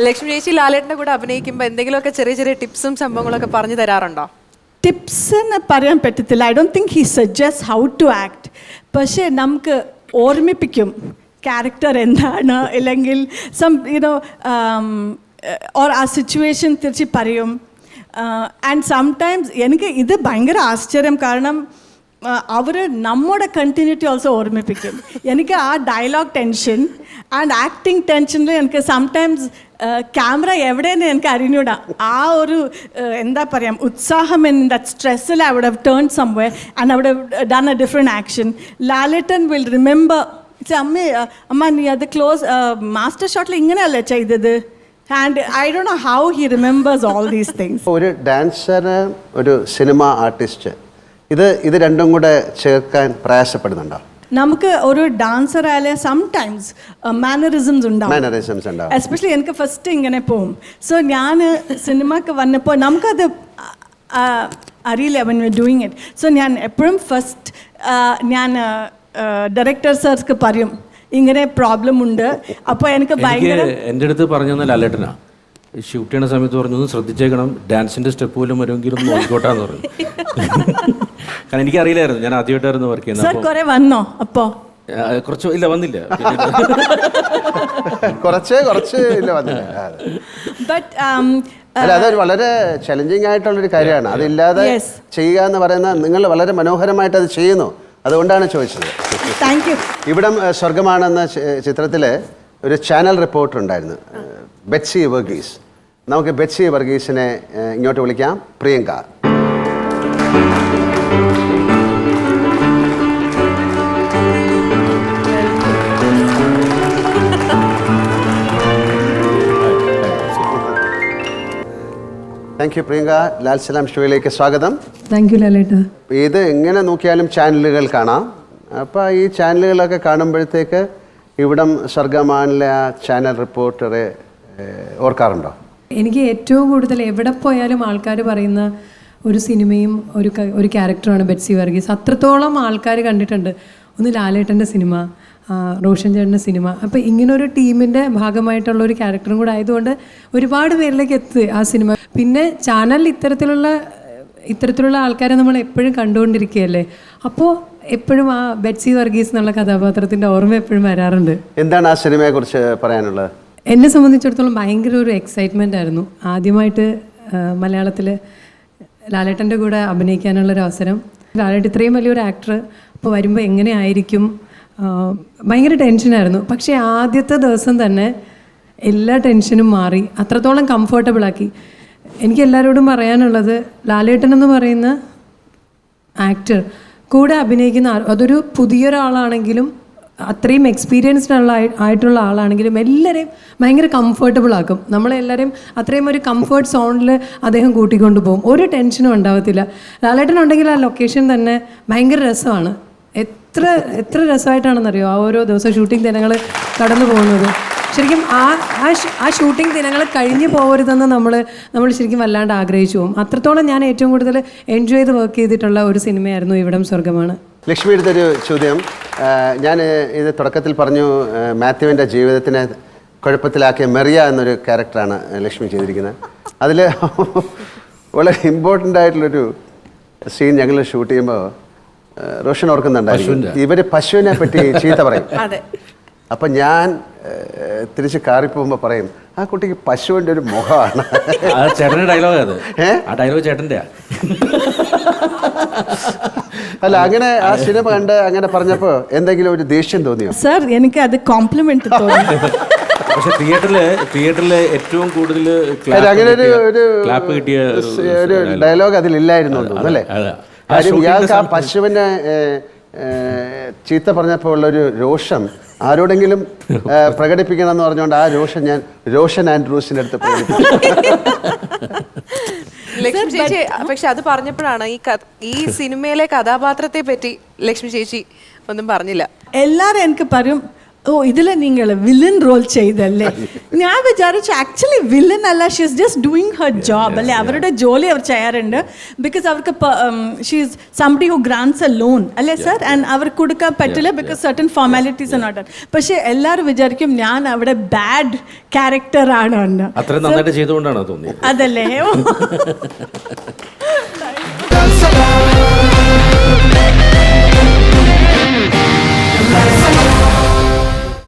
ലക്ഷ്മി ചേച്ചി ലാലേട്ടിന്റെ കൂടെ അഭിനയിക്കുമ്പോൾ എന്തെങ്കിലുമൊക്കെ ചെറിയ ചെറിയ ടിപ്സും സംഭവങ്ങളൊക്കെ പറഞ്ഞു തരാറുണ്ടോ? ടിപ്സ് എന്ന് പറയാൻ പറ്റത്തില്ല. I don't think he suggest how to act പക്ഷേ നമുക്ക് ഓർമ്മിപ്പിക്കും ക്യാരക്ടർ എന്താണ് അല്ലെങ്കിൽ സം യുനോ ഓർ ആ സിറ്റുവേഷൻ തിരിച്ച് പറയും. ആൻഡ് സംടൈംസ് എനിക്ക് ഇത് ഭയങ്കര ആശ്ചര്യം. കാരണം അവർ നമ്മുടെ കണ്ടിന്യൂറ്റി ഓൾസോ ഓർമ്മിപ്പിക്കും. എനിക്ക് ആ ഡയലോഗ് ടെൻഷൻ ആൻഡ് ആക്ടിങ് ടെൻഷനിൽ എനിക്ക് സംടൈംസ് ക്യാമറ എവിടെയെന്ന് എനിക്ക് അറിഞ്ഞൂടാ. ആ ഒരു എന്താ പറയാം ഉത്സാഹം ദറ്റ് സ്ട്രെസ്സിൽ ഐ ടേൺ സംവേ ആൻഡ് അവിടെ done a different action Lalettan will remember അമ്മ അമ്മ നീ അത് ക്ലോസ് മാസ്റ്റർ ഷോട്ടിൽ ഇങ്ങനെയല്ലേ ചെയ്തത്? And I do know how he remembers all these things ഒരു ഡാൻസർ ഒരു സിനിമ ആർട്ടിസ്റ്റ് ഇത് ഇത് രണ്ടും കൂടെ ചേർക്കാൻ പ്രയാസപ്പെടുന്നുണ്ടോ? നമുക്ക് ഒരു ഡാൻസർ ആയാലേ സംടൈംസ് മാനറിസംസ് ഉണ്ടാവും. മാനറിസംസ് ഉണ്ടാവും. എസ്പെഷ്യലി എനിക്ക് ഫസ്റ്റ് ഇങ്ങനെ പോവും. സോ ഞാൻ സിനിമക്ക് വന്നപ്പോൾ നമുക്കത് അറിയില്ല വൻ ഡൂയിങ് ഇറ്റ് സോ ഞാൻ എപ്പോഴും ഫസ്റ്റ് ഞാൻ ഡയറക്ടർ സാർക്ക് പറയും ഇങ്ങനെ പ്രോബ്ലം ഉണ്ട്. അപ്പോൾ എനിക്ക് ഭയങ്കര എന്റെ അടുത്ത് പറഞ്ഞു അലേട്ടനാണ് ഷൂട്ട് ചെയ്യണ സമയത്ത് പറഞ്ഞു ഒന്ന് ശ്രദ്ധിച്ചേക്കണം ഡാൻസിന്റെ സ്റ്റെപ്പ് പോലും വരുമെങ്കിലും നോക്കിക്കോട്ടാന്ന് പറഞ്ഞു. കാരണം എനിക്കറിയില്ലായിരുന്നു ഞാൻ ആദ്യമായിട്ടായിരുന്നു വർക്ക് ചെയ്യുന്നത്. വന്നോ? അപ്പോ? കുറച്ച് ഇല്ല വന്നില്ല. കുറച്ച് കുറച്ച് ഇല്ല വന്നില്ല. ബട്ട് അല്ല അതൊരു വളരെ ചലഞ്ചിങ് ആയിട്ടുള്ളൊരു കാര്യമാണ്. അതില്ലാതെ. ചെയ്യുക എന്ന് പറയുന്ന നിങ്ങൾ വളരെ മനോഹരമായിട്ട് അത് ചെയ്യുന്നു. അതുകൊണ്ടാണ് ചോദിച്ചത്. താങ്ക് യു ഇവിടം സ്വർഗമാണെന്ന ചിത്രത്തിലെ ഒരു ചാനൽ റിപ്പോർട്ടർ ഉണ്ടായിരുന്നു. ബെറ്റ്സി വർഗീസ്. നമുക്ക് ബെറ്റ്സി വർഗീസിനെ ഇങ്ങോട്ട് വിളിക്കാം. Priyanka. Thank you Priyanka. Lal സലാം ഷോയിലേക്ക് സ്വാഗതം. താങ്ക് യു ലാലേട്ട. ഇത് എങ്ങനെ നോക്കിയാലും ചാനലുകൾ കാണാം. അപ്പോൾ ഈ ചാനലുകളൊക്കെ കാണുമ്പോഴത്തേക്ക് ഇവിടം സ്വർഗമാനിലെ ആ ചാനൽ റിപ്പോർട്ടറെ ഓർക്കാറുണ്ടോ? എനിക്ക് ഏറ്റവും കൂടുതൽ എവിടെ പോയാലും ആൾക്കാർ പറയുന്ന ഒരു സിനിമയും ഒരു ഒരു ക്യാരക്ടറാണ് ബെറ്റ്സി വർഗീസ്. അത്രത്തോളം ആൾക്കാർ കണ്ടിട്ടുണ്ട്. ഒന്ന് ലാലേട്ടന്റെ സിനിമ റോഷൻ ചേട്ടന്റെ സിനിമ. അപ്പോൾ ഇങ്ങനൊരു ടീമിന്റെ ഭാഗമായിട്ടുള്ള ഒരു ക്യാരക്ടറും കൂടെ ആയതുകൊണ്ട് ഒരുപാട് പേരിലേക്ക് എത്തി ആ സിനിമ. പിന്നെ ചാനലിൽ ഇത്തരത്തിലുള്ള ഇത്തരത്തിലുള്ള ആൾക്കാരെ നമ്മൾ എപ്പോഴും കണ്ടുകൊണ്ടിരിക്കുകയല്ലേ? അപ്പോൾ എപ്പോഴും ആ ബെറ്റ്സി വർഗീസ് എന്നുള്ള കഥാപാത്രത്തിന്റെ ഓർമ്മ എപ്പോഴും വരാറുണ്ട്. എന്താണ് ആ സിനിമയെക്കുറിച്ച് പറയാനുള്ളത്? എന്നെ സംബന്ധിച്ചിടത്തോളം ഭയങ്കര ഒരു എക്സൈറ്റ്മെന്റ് ആയിരുന്നു. ആദ്യമായിട്ട് മലയാളത്തിൽ ലാലേട്ടന്റെ കൂടെ അഭിനയിക്കാനുള്ളൊരു അവസരം. ലാലേട്ട് ഇത്രയും വലിയൊരു ആക്ടർ അപ്പോൾ വരുമ്പോൾ എങ്ങനെയായിരിക്കും ഭയങ്കര ടെൻഷനായിരുന്നു പക്ഷേ ആദ്യത്തെ ദിവസം തന്നെ എല്ലാ ടെൻഷനും മാറി. അത്രത്തോളം കംഫർട്ടബിളാക്കി എനിക്ക് എല്ലാവരോടും പറയാനുള്ളത് ലാലേട്ടൻ എന്ന് പറയുന്ന ആക്ടർ കൂടെ അഭിനയിക്കുന്ന അതൊരു പുതിയൊരാളാണെങ്കിലും അത്രയും എക്സ്പീരിയൻസ്ഡ് ഉള്ള ആയി- ആയിട്ടുള്ള ആളാണെങ്കിലും എല്ലാവരെയും ഭയങ്കര കംഫർട്ടബിൾ ആക്കും. നമ്മളെല്ലാവരെയും അത്രയും ഒരു കംഫർട്ട് സോണിൽ അദ്ദേഹം കൂട്ടിക്കൊണ്ട് പോകും. ഒരു ടെൻഷനും ഉണ്ടാവത്തില്ല. ലാലേട്ടൻ ഉണ്ടെങ്കിൽ ആ ലൊക്കേഷൻ തന്നെ ഭയങ്കര രസമാണ്. എത്ര എത്ര രസമായിട്ടാണെന്നറിയോ ആ ഓരോ ദിവസം ഷൂട്ടിംഗ് ദിനങ്ങൾ കടന്നു പോകുന്നത്. ശരിക്കും ആ ആ ഷൂട്ടിംഗ് ദിനങ്ങൾ കഴിഞ്ഞു പോകരുതെന്ന് നമ്മൾ നമ്മൾ ശരിക്കും വല്ലാണ്ട് ആഗ്രഹിച്ചു പോകും. അത്രത്തോളം ഞാൻ ഏറ്റവും കൂടുതൽ എൻജോയ് ചെയ്ത് വർക്ക് ചെയ്തിട്ടുള്ള ഒരു സിനിമയായിരുന്നു ഇവിടം സ്വർഗമാണ് ലക്ഷ്മി എടുത്തൊരു ചോദ്യം. ഞാൻ ഇത് തുടക്കത്തിൽ പറഞ്ഞു മാത്യുവിന്റെ ജീവിതത്തിനെ കുഴപ്പത്തിലാക്കിയ മെറിയ എന്നൊരു ക്യാരക്ടറാണ് ലക്ഷ്മി ചെയ്തിരിക്കുന്നത്. അതിൽ വളരെ ഇമ്പോർട്ടന്റ് ആയിട്ടുള്ളൊരു സീൻ ഞങ്ങൾ ഷൂട്ട് ചെയ്യുമ്പോൾ റോഷൻ ഓർക്കുന്നുണ്ടായിരുന്നു ഇവർ പശുവിനെ പറ്റി ചീത്ത പറയും. അതെ. അപ്പം ഞാൻ തിരിച്ച് കാറി പോകുമ്പോൾ പറയും ആ കുട്ടിക്ക് പശുവിന്റെ ഒരു മുഖമാണ്. ആ ചേട്ടന്റെ ഡയലോഗ് അത്. ആ ഡയലോഗ് ചേട്ടന്റെ അല്ല അങ്ങനെ ആ സിനിമ കണ്ട് അങ്ങനെ പറഞ്ഞപ്പോ എന്തെങ്കിലും ഒരു ദേഷ്യം തോന്നിയോ? സർ എനിക്ക് അത് കോംപ്ലിമെന്റ് തോന്നി. പക്ഷെ തിയേറ്ററിൽ തിയേറ്ററിൽ ഏറ്റവും കൂടുതൽ അങ്ങനെ ഒരു ഒരു ക്ലാപ്പ് കിട്ടിയ ഒരു ഡയലോഗ് അതിലില്ലായിരുന്നു അല്ലേ? പശുവിനെ ചീത്ത പറഞ്ഞപ്പോൾ ഉള്ളൊരു രോഷം ആരോടെങ്കിലും പ്രകടിപ്പിക്കണം എന്ന് പറഞ്ഞുകൊണ്ട് ആ രോഷം ഞാൻ രോഷൻ ആൻഡ്രൂസിന്റെ അടുത്ത് പ്രകടിപ്പിച്ചു. ലക്ഷ്മി ചേച്ചി പക്ഷെ അത് പറഞ്ഞപ്പോഴാണ് ഈ ഈ സിനിമയിലെ കഥാപാത്രത്തെ പറ്റി ലക്ഷ്മി ചേച്ചി ഒന്നും പറഞ്ഞില്ല. എല്ലാവരും എനിക്ക് പറയും ഓ ഇതിൽ നിങ്ങൾ വില്ലൻ റോൾ ചെയ്തല്ലേ? ഞാൻ വിചാരിച്ചു ആക്ച്വലി വില്ലൻ അല്ല she she's just doing her job അല്ലേ? അവരുടെ ജോലി അവർ ചെയ്യാറുണ്ട്. ബിക്കോസ് അവർക്ക് she's somebody who grants a loan അല്ലേ സർ ആൻഡ് അവർക്ക് കൊടുക്കാൻ പറ്റില്ല ബിക്കോസ് സർട്ടൻ ഫോർമാലിറ്റീസ് നോട്ട് പക്ഷേ എല്ലാവരും വിചാരിക്കും ഞാൻ അവിടെ ബാഡ് ക്യാരക്ടർ ആണ് അതല്ലേ?